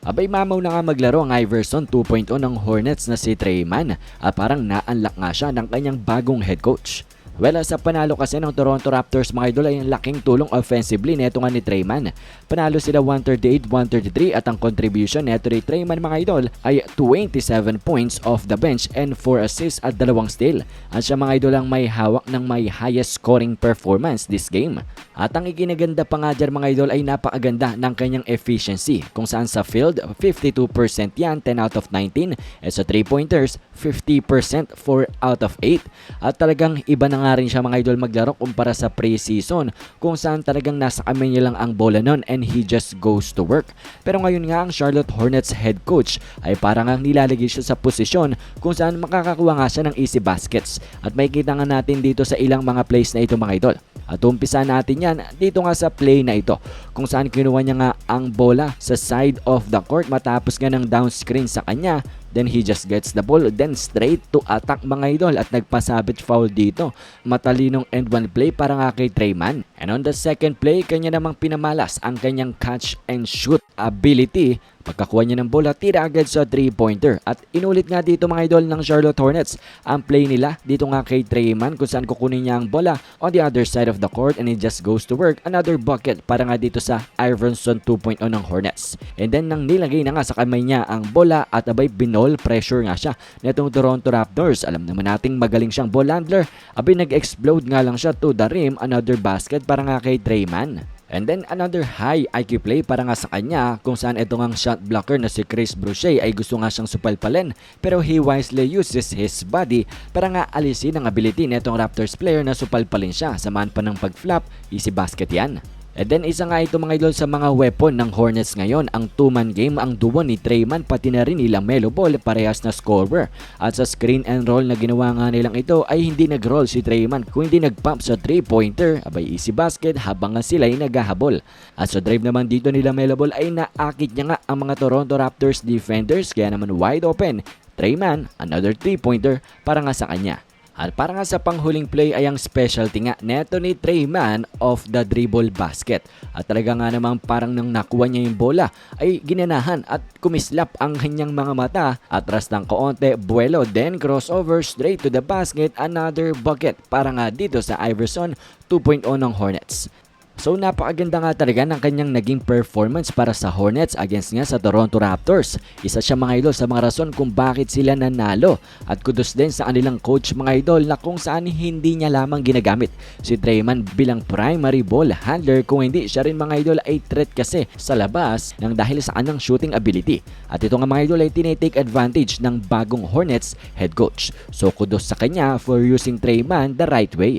Abay mamaw na nga maglaro ang Iverson 2.0 ng Hornets na si Treyman at parang na-unlock nga siya ng kanyang bagong head coach. Well, sa panalo kasi ng Toronto Raptors mga idol ay ang laking tulong offensively neto nga ni Treyman. Panalo sila 138-133 at ang contribution neto ni Treyman mga idol ay 27 points off the bench and 4 assists at dalawang steal. At siya mga idol ang may hawak ng may highest scoring performance this game. At ang ikinaganda pa nga dyan mga idol ay napakaganda ng kanyang efficiency kung saan sa field 52% yan 10 out of 19 at sa 3 pointers 50% 4 out of 8 at talagang iba na nga rin siya mga idol maglaro kumpara sa preseason kung saan talagang nasa kamay niya lang ang bola nun and he just goes to work. Pero ngayon nga ang Charlotte Hornets head coach ay parang ang nilalagay siya sa posisyon kung saan makakakuha nga siya ng easy baskets. At may kita nga natin dito sa ilang mga plays na ito mga idol. At umpisa natin yan dito nga sa play na ito kung saan kinuha niya nga ang bola sa side of the court matapos nga ng down screen sa kanya Then he just gets the ball, then straight to attack mga idol at nagpasabit foul dito. Matalinong end one play para nga kay Treyman. And on the second play, kanya namang pinamalas ang kanyang catch and shoot ability. Pagkakuha niya ng bola, tira agad sa 3-pointer. At inulit nga dito mga idol ng Charlotte Hornets ang play nila dito nga kay Treyman kung saan kukunin niya ang bola on the other side of the court and it just goes to work. Another bucket para nga dito sa Iverson 2.0 ng Hornets. And then nang nilagay na nga sa kamay niya ang bola at abay binol pressure nga siya netong Toronto Raptors. Alam naman nating magaling siyang ball handler. Abay nag-explode nga lang siya to the rim. Another basket para nga kay Treyman. And then another high IQ play para nga sa kanya kung saan ito ngang shot blocker na si Chris Boucher ay gusto nga siyang supalpalin pero he wisely uses his body para nga alisin ang ability netong Raptors player na supalpalin siya samahan pa ng pag-flop, easy basket yan. And then isa nga ito mga idol sa mga weapon ng Hornets ngayon, ang two-man game, ang duo ni Treyman pati na rin nila Melo Ball parehas na scorer. At sa screen and roll na ginawa nga nilang ito ay hindi nag-roll si Treyman kung hindi nag-pump sa 3-pointer, abay easy basket habang nga sila ay naghahabol. At sa drive naman dito nila Melo Ball ay naakit niya nga ang mga Toronto Raptors defenders kaya naman wide open. Treyman, another 3-pointer para nga sa kanya. At para nga sa panghuling play ay ang specialty nga neto ni Treyman of the dribble basket. At talaga nga namang parang nang nakuha niya yung bola ay ginanahan at kumislap ang kanyang mga mata. Atras ng kaonte, buwelo, then crossover straight to the basket, another bucket para nga dito sa Iverson 2.0 ng Hornets. So napakaganda nga talaga ng kanyang naging performance para sa Hornets against nga sa Toronto Raptors. Isa siya mga idol sa mga rason kung bakit sila nanalo. At kudos din sa kanilang coach mga idol na kung saan hindi niya lamang ginagamit si Draymond bilang primary ball handler kung hindi siya rin mga idol ay threat kasi sa labas ng dahil sa kanyang shooting ability. At ito nga mga idol ay tinitake advantage ng bagong Hornets head coach. So kudos sa kanya for using Draymond the right way.